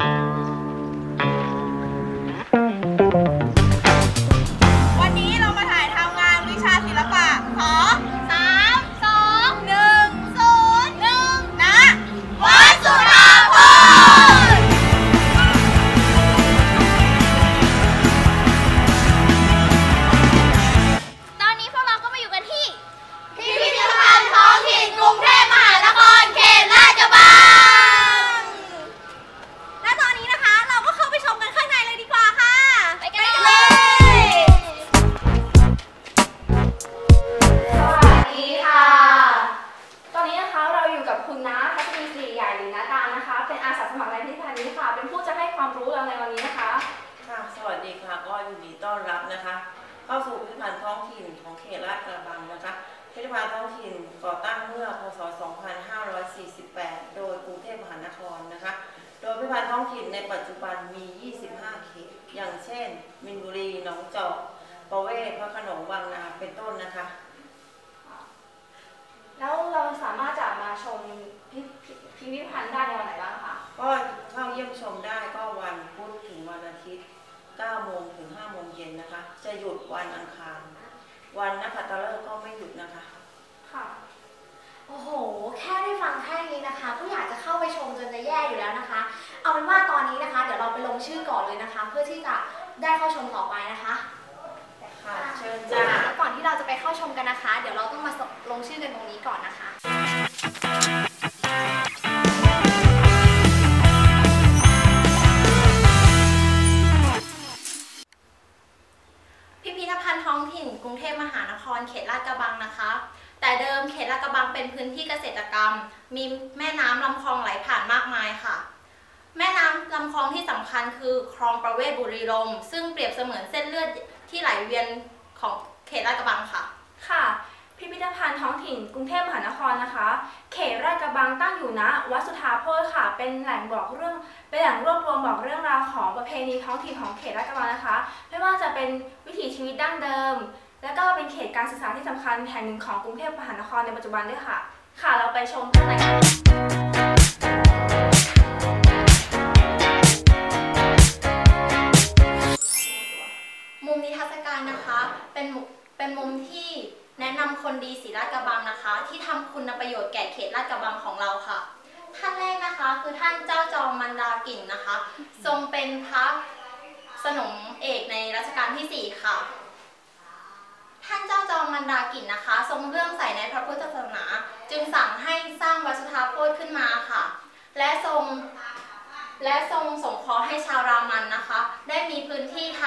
วัน น้าพัชรีสิริใหญ่หรือน้าตาลนะคะ เป็นอาสาสมัครในพิพิธภัณฑ์นี้ค่ะ เป็นผู้จะให้ความรู้เราในวันนี้นะคะ ค่ะ สวัสดีค่ะ ก็ยินดีต้อนรับนะคะ เข้าสู่พิพิธภัณฑ์ท้องถิ่นของเขตลาดกระบังนะคะ พิพิธภัณฑ์ท้องถิ่นก่อตั้งเมื่อ พศ 2548 โดยกรุงเทพมหานครนะคะ โดยพิพิธภัณฑ์ท้องถิ่นในปัจจุบันมี 25 เขต อย่างเช่น มินบุรี หนองจอกประเวศพระโขนงบางนา เป็นต้นนะคะ แล้วเราสามารถจะมาชมพิพิพิพิธภัณฑ์ได้ในวันไหนบ้างคะ ก็เข้าเยี่ยมชมได้ก็วันพุธถึงวันอาทิตย์ 9 โมงถึง 5 โมงเย็นนะคะ จะหยุดวันอังคาร วันนักขัตฤกษ์ก็ไม่หยุดนะคะ ค่ะ โอ้โห แค่ได้ฟังแค่นี้นะคะ ก็อยากจะเข้าไปชมจนจะแย่อยู่แล้วนะคะ เอาเป็นว่าตอนนี้นะคะ เดี๋ยวเราไปลงชื่อก่อนเลยนะคะ เพื่อที่จะได้เข้าชมต่อไปนะคะค่ะเชิญจ้าแล้วก่อนที่เราจะไปเข้าชมกันนะคะ เดี๋ยวเราต้องมาลงชื่อกันตรงนี้ก่อนนะคะ ดิมเขตลาดกระบังเป็นพื้นที่เกษตรกรรม มีแม่น้ำลำคลองไหลผ่านมากมายค่ะ แม่น้ำลำคลองที่สำคัญคือคลองประเวศบุรีรมซึ่งเปรียบเสมือนเส้นเลือดที่ไหลเวียนของเขตลาดกระบังค่ะ ค่ะ พิพิธภัณฑ์ท้องถิ่นกรุงเทพมหานครนะคะ เขตราชกระบังตั้งอยู่ณวัดสุทธาโพธิ์ค่ะ เป็นแหล่งบอกเรื่องเป็นแหล่งรวบรวมบอกเรื่องราวของประเพณีท้องถิ่นของเขตราชกระบังนะคะ ไม่ว่าจะเป็นวิถีชีวิตดั้งเดิม และก็เป็นเขตการศึกษาที่สำคัญแห่งหนึ่งของกรุงเทพมหานครในปัจจุบันด้วยค่ะ ค่ะเราไปชมข้างในกันมุมนิทรรศการนะคะเป็นเป็นมุมที่แนะนำคนดีศรีลาดกระบังนะคะ ที่ทำคุณประโยชน์แก่เขตลาดกระบังของเราค่ะ ท่านแรกนะคะคือท่านเจ้าจอมมันดากิ่งนะคะ ทรงเป็นพระสนมเอกในรัชกาลที่ 4 ค่ะ ท่านเจ้าจอมมันดากิ่นนะคะ ทรงเรื่องใส่ในพระพุทธศาสนา จึงสั่งให้สร้างวัดสุทธาโพธิ์ขึ้นมาค่ะ และทรงและทรงสงเคราะห์ให้ชาวรามันนะคะ ได้มีพื้นที่ท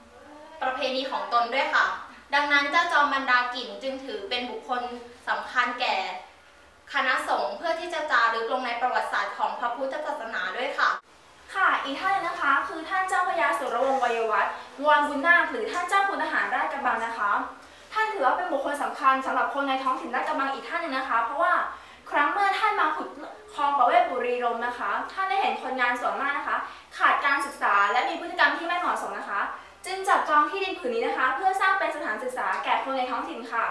ำประเพณีของตนด้วยค่ะ ดังนั้นเจ้าจอมบรรดากิ่นจึงถือเป็นบุคคลสำคัญแก่ คณะสงฆ์เพื่อที่จะจารึกลงในประวัติศาสตร์ของพระพุทธศาสนาด้วยค่ะ ค่ะอีกท่านนะคะ คือท่านเจ้าพระยาสุรวงศ์วัยวัฒน์วรบุญนาคหรือท่านเจ้าคุณทหารราชกระบังนะคะ บุคคลสำคัญสำหรับคนในท้องถิ่นราชกระบังอีกท่านหนึ่งนะคะ เพราะว่าครั้งเมื่อท่านมาขุดคลองประเวศบุรีรมนะคะ ท่านได้เห็นคนงานส่วนมากนะคะ ขาดการศึกษาและมีพฤติกรรมที่ไม่เหมาะสมนะคะ จึงจับจองที่ดินผืนนี้นะคะ เพื่อสร้างเป็นสถานศึกษาแก่คนในท้องถิ่นค่ะ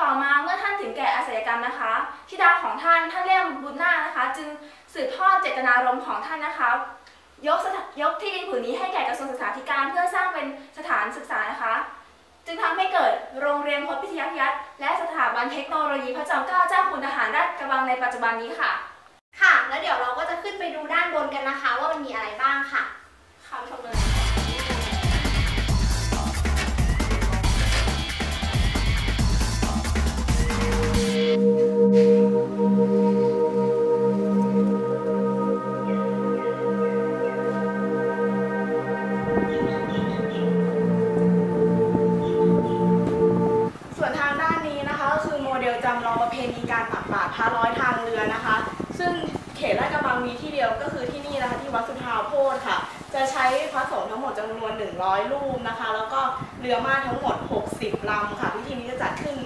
ต่อมาเมื่อท่านถึงแก่อาชญากรรมนะคะธิดาของท่านท่านเลี่ยมบุญนาคนะคะ จึงสืบทอดเจตนารมณ์ของท่านนะคะยกสถายกที่ดินผืนนี้ให้แก่กระทรวงศึกษาธิการเพื่อสร้างเป็นสถานศึกษานะคะ และสถาบันเทคโนโลยีพระจอมเกล้าเจ้าคุณทหารราชกระบังในปัจจุบันนี้ค่ะ ค่ะ แล้วเดี๋ยวเราก็จะขึ้นไปดูด้านบนกันนะคะ ว่ามันมีอะไรบ้างค่ะ ค่ะชมเลย 100 รูปนะคะ แล้วก็เรือมาทั้งหมด 60 ลำค่ะ พิธีนี้จะจัดขึ้น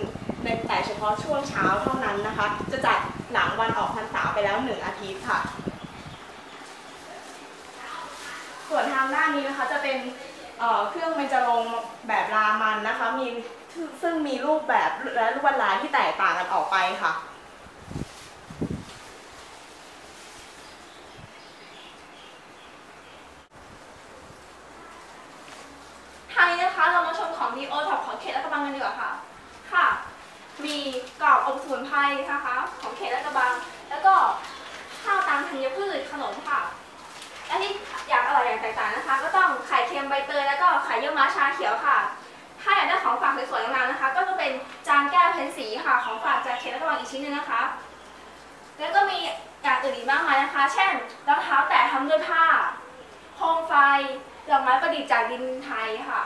ในแต่เฉพาะช่วงเช้าเท่านั้นนะคะ จะจัดหลังวันออกพรรษาไปแล้ว 1 อาทิตย์ค่ะ ส่วนทางด้านนี้นะคะจะเป็นเอ่อเครื่องเบญจรงแบบรามันนะคะมีซึ่งมีรูปแบบและลวดลายที่แตกต่างกันออกไปค่ะ ค บังกันดีกว่าค่ะ ค่ะ มีกรอบอบสมุนไพรนะคะ ของเขตลาดกระบัง แล้วก็ข้าวตามธัญพืชขนมค่ะ และที่อยากอร่อยอย่างแตกต่างนะคะ ก็ต้องไข่เค็มใบเตยแล้วก็ไข่เยี่ยวม้าชาเขียวค่ะ ถ้าอยากได้ของฝากสวยๆงามๆนะคะ ก็จะเป็นจานแก้วเพ้นสีค่ะของฝากจากเขตลาดกระบังอีกชิ้นหนึงนะคะ แล้วก็มีอย่างอื่นอีกมากมายนะคะ เช่นรองเท้าแตะทำด้วยผ้าโคมไฟดอกไม้ประดิษฐ์จากดินไทยค่ะ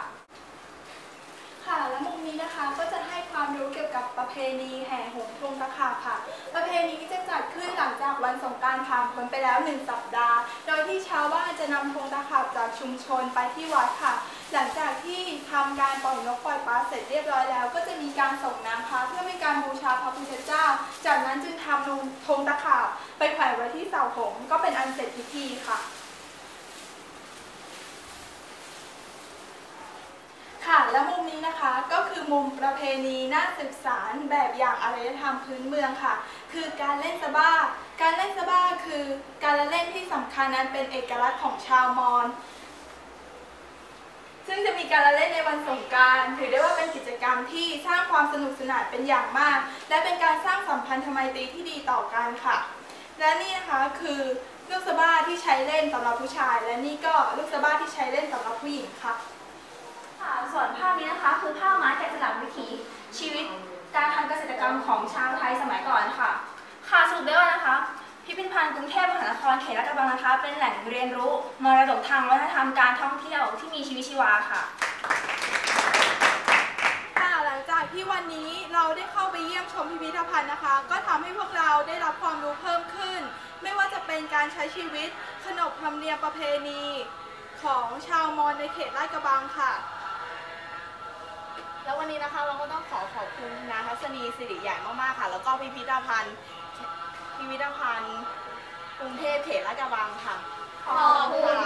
และมุมนี้นะคะก็จะให้ความรู้เกี่ยวกับประเพณีแห่หงส์ธงตะขาบค่ะ ประเพณีนี้จะจัดขึ้นหลังจากวันสงการผ่านพ้นไปแล้วหนึ่งสัปดาห์ โดยที่ชาวบ้านจะนำธงตะขาบจากชุมชนไปที่วัดค่ะ หลังจากที่ทำการปล่อยนกปล่อยปลาเสร็จเรียบร้อยแล้ว ก็จะมีการส่งน้ำพระเพื่อเป็นการบูชาพระพุทธเจ้า จากนั้นจึงทำธงตะขาบไปแขวนไว้ที่เสาหงก็เป็นอันเสร็จพิธีค่ะ ค่ะ และมุมนี้นะคะก็คือมุมประเพณีน่าสืบสารแบบอย่างอารยธรรมพื้นเมืองค่ะ คือการเล่นสบ้า การเล่นสบ้าคือการละเล่นที่สำคัญนั้นเป็นเอกลักษณ์ของชาวมอญซึ่งจะมีการละเล่นในวันสงการถือได้ว่าเป็นกิจกรรมที่สร้างความสนุกสนานเป็นอย่างมาก และเป็นการสร้างสัมพันธไมตรีที่ดีต่อกันค่ะ และนี่นะคะคือลูกสบ้าที่ใช้เล่นสำหรับผู้ชาย และนี่ก็ลูกสบ้าที่ใช้เล่นสำหรับผู้หญิงค่ะ ค่ะ ส่วนภาพนี้นะคะคือภาพไม้แกะสลักวิถีชีวิตการทำเกษตรกรรมของชาวไทยสมัยก่อนค่ะ ค่ะสรุปได้ว่านะคะพิพิธภัณฑ์กรุงเทพมหานครเขตลาดกระบังนะคะ เป็นแหล่งเรียนรู้มรดกทางวัฒนธรรมการท่องเที่ยวที่มีชีวิตชีวาค่ะค่ะหลังจากที่วันนี้เราได้เข้าไปเยี่ยมชมพิพิธภัณฑ์นะคะ ก็ทำให้พวกเราได้รับความรู้เพิ่มขึ้น ไม่ว่าจะเป็นการใช้ชีวิตขนบธรรมเนียมประเพณี ของชาวมอญในเขตลาดกระบังค่ะ แล้ววันนี้นะคะเราก็ต้องขอขอบคุณนาทัศนีสิริใหญ่มากๆค่ะ แล้วก็พิพิธภัณฑ์พิพิธภัณฑ์กรุงเทพเขตลาดกระบังค่ะ ขอบคุณ